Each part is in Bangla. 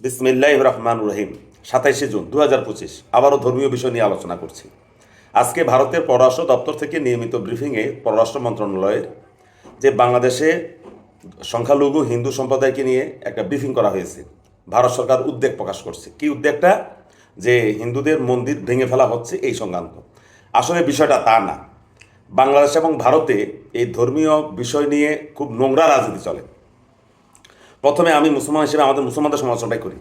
বিসমিল্লাহ রহমান রহিম, সাতাইশে জুন দু হাজার পঁচিশ, আবারও ধর্মীয় বিষয় নিয়ে আলোচনা করছি। আজকে ভারতের পররাষ্ট্র দপ্তর থেকে নিয়মিত ব্রিফিংয়ে পররাষ্ট্র মন্ত্রণালয়ের যে বাংলাদেশে সংখ্যালঘু হিন্দু সম্প্রদায়কে নিয়ে একটা ব্রিফিং করা হয়েছে, ভারত সরকার উদ্বেগ প্রকাশ করছে। কি উদ্বেগটা? যে হিন্দুদের মন্দির ভেঙে ফেলা হচ্ছে এই সংক্রান্ত। আসলে বিষয়টা তা না। বাংলাদেশ এবং ভারতে এই ধর্মীয় বিষয় নিয়ে খুব নোংরা রাজনীতি চলে। প্রথমে আমি মুসলমান হিসেবে আমাদের মুসলমানদের সমালোচনাটাই করি।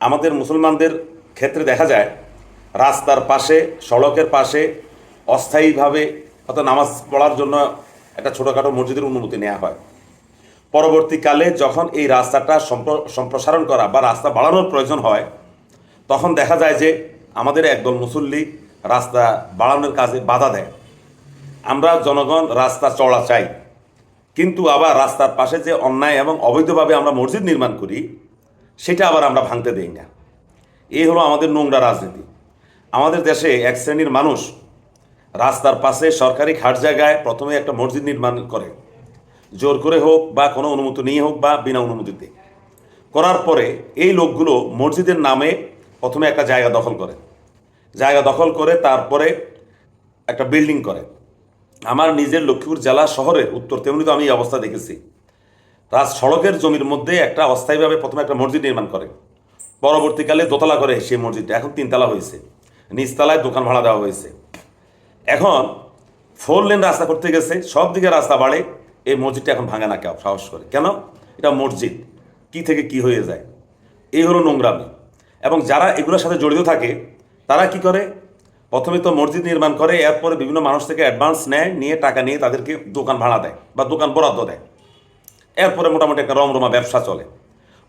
আমাদের মুসলমানদের ক্ষেত্রে দেখা যায়, রাস্তার পাশে, সড়কের পাশে অস্থায়ীভাবে অর্থাৎ নামাজ পড়ার জন্য একটা ছোটোখাটো মসজিদের অনুমতি নেওয়া হয়। পরবর্তীকালে যখন এই রাস্তাটা সম্প্র- সম্প্রসারণ করা বা রাস্তা বাড়ানোর প্রয়োজন হয়, তখন দেখা যায় যে আমাদের একদল মুসল্লি রাস্তা বাড়ানোর কাজে বাধা দেয়। আমরা জনগণ রাস্তা চড়া চাই কিন্তু আবার রাস্তার পাশে যে অন্যায় এবং অবৈধভাবে আমরা মসজিদ নির্মাণ করি, সেটা আবার আমরা ভাঙতে দেই না। এই হলো আমাদের নোংরা রাজনীতি। আমাদের দেশে এক শ্রেণির মানুষ রাস্তার পাশে সরকারি খাট জায়গায় প্রথমে একটা মসজিদ নির্মাণ করে। জোর করে হোক বা কোনো অনুমতি নিয়ে হোক বা বিনা অনুমতিতে। করার পরে এই লোকগুলো মসজিদের নামে প্রথমে একটা জায়গা দখল করে। জায়গা দখল করে তারপরে একটা বিল্ডিং করে। আমার নিজের লক্ষ্মীপুর জেলা শহরের উত্তর তেমনি তো আমি এই অবস্থা দেখেছি। রাজ সড়কের জমির মধ্যে একটা অস্থায়ীভাবে প্রথমে একটা মসজিদ নির্মাণ করে। পরবর্তীকালে দোতলা করে সেই মসজিদটা। এখন তিনতলা হয়েছে। নিচতলায় দোকান ভাড়া দেওয়া হয়েছে। এখন ফোর লেন রাস্তা করতে গেছে। সব দিকে রাস্তা বাড়ে। এই মসজিদটা এখন ভাঙে না কেউ, সাহস করে। কেন? এটা মসজিদ। কি থেকে কি হয়ে যায়? এই হলো নোংরামি। এবং যারা এগুলোর সাথে জড়িত থাকে, তারা কি করে? প্রথমে তো মসজিদ নির্মাণ করে, এরপরে বিভিন্ন মানুষ থেকে অ্যাডভান্স নেয়, নিয়ে টাকা নিয়ে তাদেরকে দোকান ভাড়া দেয় বা দোকান বরাদ্দ দেয়। এরপরে মোটামুটি একটা রমরমা ব্যবসা চলে।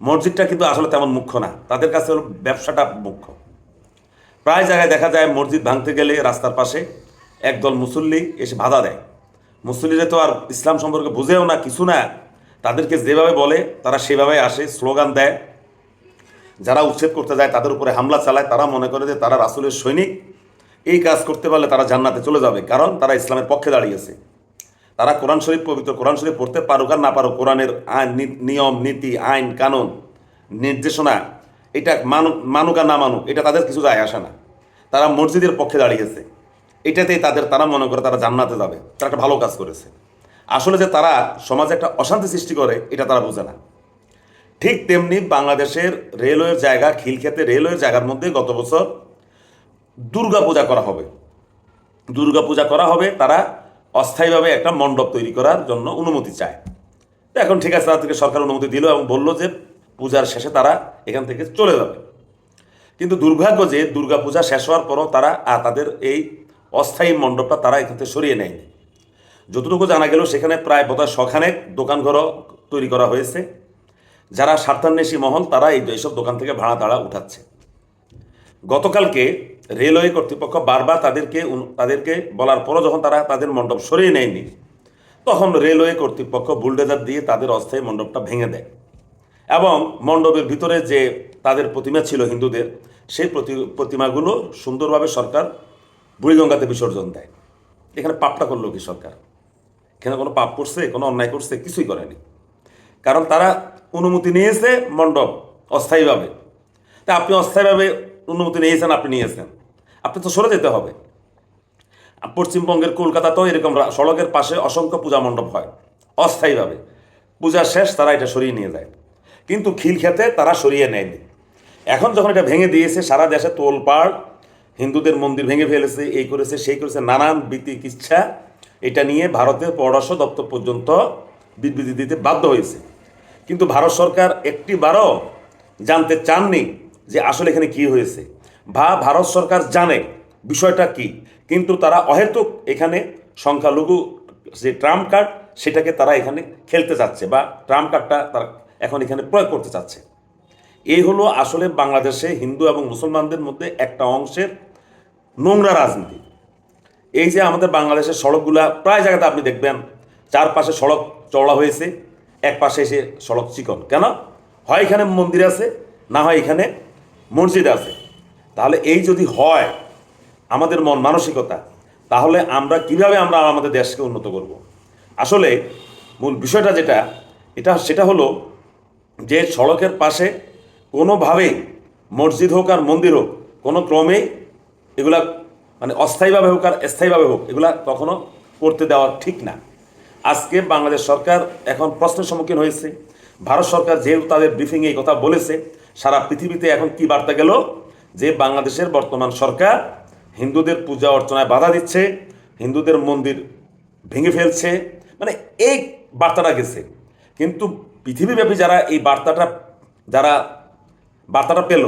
মসজিদটা কিন্তু আসলে তেমন মুখ্য না, তাদের কাছে ব্যবসাটা মুখ্য। প্রায় জায়গায় দেখা যায় মসজিদ ভাঙতে গেলে রাস্তার পাশে একদল মুসল্লি এসে বাধা দেয়। মুসল্লিরা তো আর ইসলাম সম্পর্কে বুঝেও না, কিছু না, তাদেরকে যেভাবে বলে তারা সেভাবে আসে, স্লোগান দেয়। যারা উচ্ছেদ করতে যায় তাদের উপরে হামলা চালায়, তারা মনে করে যে তারা রাসুলের সৈনিক। এই কাজ করতে পারলে তারা জান্নাতে চলে যাবে, কারণ তারা ইসলামের পক্ষে দাঁড়িয়েছে। তারা কোরআন শরীফ পবিত্র, কোরআন শরীফ পড়তে পারুক আর না পারুক, কোরআনের আইন নিয়ম, নীতি, আইন, কানুন, নির্দেশনা, এটা মানুক মানুক আর না মানুক, এটা তাদের কিছু যায় আসে না। তারা মসজিদের পক্ষে দাঁড়িয়েছে। এটাতেই তাদের, তারা মনে করে তারা জান্নাতে যাবে। তারা একটা ভালো কাজ করেছে। আসলে যে তারা সমাজে একটা অশান্তি সৃষ্টি করে, এটা তারা বোঝে না। ঠিক তেমনি বাংলাদেশের রেলওয়ের জায়গা, খিলক্ষেতে রেলওয়ের জায়গার মধ্যে গত বছর দুর্গা পূজা করা হবে। দুর্গা পূজা করা হবে, তারা অস্থায়ীভাবে একটা মণ্ডপ তৈরি করার জন্য অনুমতি চায়। তো এখন ঠিক আছে তাদেরকে সরকার অনুমতি দিল এবং বলল যে পূজার শেষে তারা এখান থেকে চলে যাবে। কিন্তু দুর্ভাগ্য যে দুর্গা পূজা শেষ হওয়ার পরও তারা আর তাদের এই অস্থায়ী মণ্ডপটা তারা এখান থেকে সরিয়ে নেয়নি। যতটুকু জানা গেল, সেখানে প্রায় বোধহয় শখানেক দোকানঘরও তৈরি করা হয়েছে। যারা স্বার্থান্বেষী মহল, তারা এই এইসব দোকান থেকে ভাড়া তাড়া উঠাচ্ছে। গতকালকে রেলওয়ে কর্তৃপক্ষ বারবার তাদেরকে তাদেরকে বলার পরও যখন তারা তাদের মণ্ডপ সরিয়ে নেয়নি, তখন রেলওয়ে কর্তৃপক্ষ বুলডেজার দিয়ে তাদের অস্থায়ী মণ্ডপটা ভেঙে দেয়। এবং মণ্ডপের ভিতরে যে তাদের প্রতিমা ছিল হিন্দুদের, সেই প্রতি, প্রতিমাগুলো সুন্দরভাবে সরকার বুড়িগঙ্গাতে বিসর্জন দেয়। এখানে পাপটা করল কি সরকার? এখানে কোনো পাপ করছে, কোনো অন্যায় করছে, কিছুই করেনি। কারণ তারা অনুমতি নিয়েছে মণ্ডপ অস্থায়ীভাবে। তা আপনি অস্থায়ীভাবে অনুমতি নিয়েছেন আপনি নিয়েছেন। আপনি তো সরে যেতে হবে। পশ্চিমবঙ্গের কলকাতাতেও এরকম সড়কের পাশে অসংখ্য পূজা মণ্ডপ হয়। অস্থায়ীভাবে। পূজা শেষ, তারা এটা সরিয়ে নিয়ে যায়। কিন্তু খিলক্ষেতে তারা সরিয়ে নেয়নি। এখন যখন এটা ভেঙে দিয়েছে, সারা দেশে তোলপাড় হিন্দুদের মন্দির ভেঙে ফেলেছে, এই করেছে, সেই করেছে, নানান বিতি ইচ্ছা এটা নিয়ে ভারতের পররাষ্ট্র দপ্তর পর্যন্ত বিবৃতি দিতে বাধ্য হয়েছে। কিন্তু ভারত সরকার একটি বারও জানতে চাননি যে আসলে এখানে কি হয়েছে? বা ভারত সরকার জানে বিষয়টা কি, কিন্তু তারা অহেতুক এখানে সংখ্যালঘু যে ট্রাম্প কার্ড, সেটাকে তারা এখানে খেলতে চাচ্ছে বা ট্রাম্প কার্ডটা তারা এখন এখানে প্রয়োগ করতে চাচ্ছে। এই হলো আসলে বাংলাদেশে হিন্দু এবং মুসলমানদের মধ্যে একটা অংশের নোংরা রাজনীতি। এই যে আমাদের বাংলাদেশের সড়কগুলা প্রায় জায়গাতে আপনি দেখবেন, চারপাশে সড়ক চওড়া হয়েছে এক পাশে এসে সড়ক চিকন। কেন? হয় এখানে মন্দির আছে, না হয় এখানে মসজিদ আছে। তাহলে এই যদি হয় আমাদের মন মানসিকতা, তাহলে আমরা কীভাবে আমরা আমাদের দেশকে উন্নত করব? আসলে মূল বিষয়টা যেটা, এটা সেটা হলো যে সড়কের পাশে কোনোভাবেই মসজিদ হোক আর মন্দির হোক, কোনো ক্রমেই এগুলা মানে অস্থায়ীভাবে হোক আর স্থায়ীভাবে হোক, এগুলা কখনো করতে দেওয়া ঠিক না। আজকে বাংলাদেশ সরকার এখন প্রশ্নের সম্মুখীন হয়েছে। ভারত সরকার যেহেতু তাদের ব্রিফিংয়ে এই কথা বলেছে সারা পৃথিবীতে এখন কি বার্তা গেল? যে বাংলাদেশের বর্তমান সরকার হিন্দুদের পূজা অর্চনায় বাধা দিচ্ছে, হিন্দুদের মন্দির ভেঙে ফেলছে মানে এই বার্তাটা গেছে। কিন্তু পৃথিবীব্যাপী যারা এই বার্তাটা, যারা বার্তাটা পেল,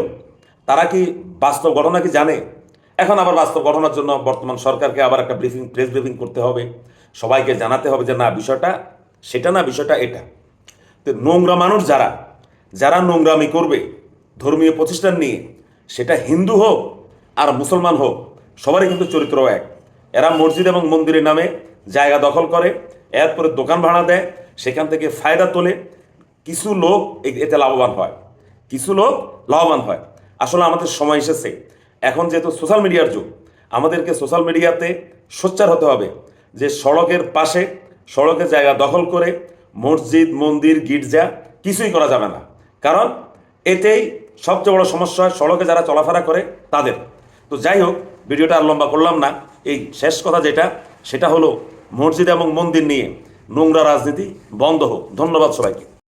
তারা কি বাস্তব ঘটনা কি জানে? এখন আবার বাস্তব ঘটনার জন্য বর্তমান সরকারকে আবার একটা ব্রিফিং, প্রেস ব্রিফিং করতে হবে। সবাইকে জানাতে হবে যে না, বিষয়টা সেটা না, বিষয়টা এটা। তো নোংরা মানুষ যারা যারা নোংরামি করবে ধর্মীয় প্রতিষ্ঠান নিয়ে, সেটা হিন্দু হোক আর মুসলমান হোক, সবারই কিন্তু চরিত্র এক। এরা মসজিদ এবং মন্দিরের নামে জায়গা দখল করে, এরপরে দোকান ভাড়া দেয়, সেখান থেকে ফায়দা তোলে। কিছু লোক এতে লাভবান হয়। কিছু লোক লাভবান হয়। আসলে আমাদের সময় এসেছে। এখন যেহেতু সোশ্যাল মিডিয়ার যুগ, আমাদেরকে সোশ্যাল মিডিয়াতে সোচ্চার হতে হবে যে সড়কের পাশে, সড়কের জায়গা দখল করে মসজিদ, মন্দির, গির্জা কিছুই করা যাবে না। কারণ এতেই সবচেয়ে বড় সমস্যা হয় সড়কে যারা চলাফেরা করে, তাদের। তো যাই হোক, ভিডিওটা আর লম্বা করলাম না। এই শেষ কথা যেটা, সেটা হলো মসজিদ এবং মন্দির নিয়ে নোংরা রাজনীতি বন্ধ হোক। ধন্যবাদ সবাইকে।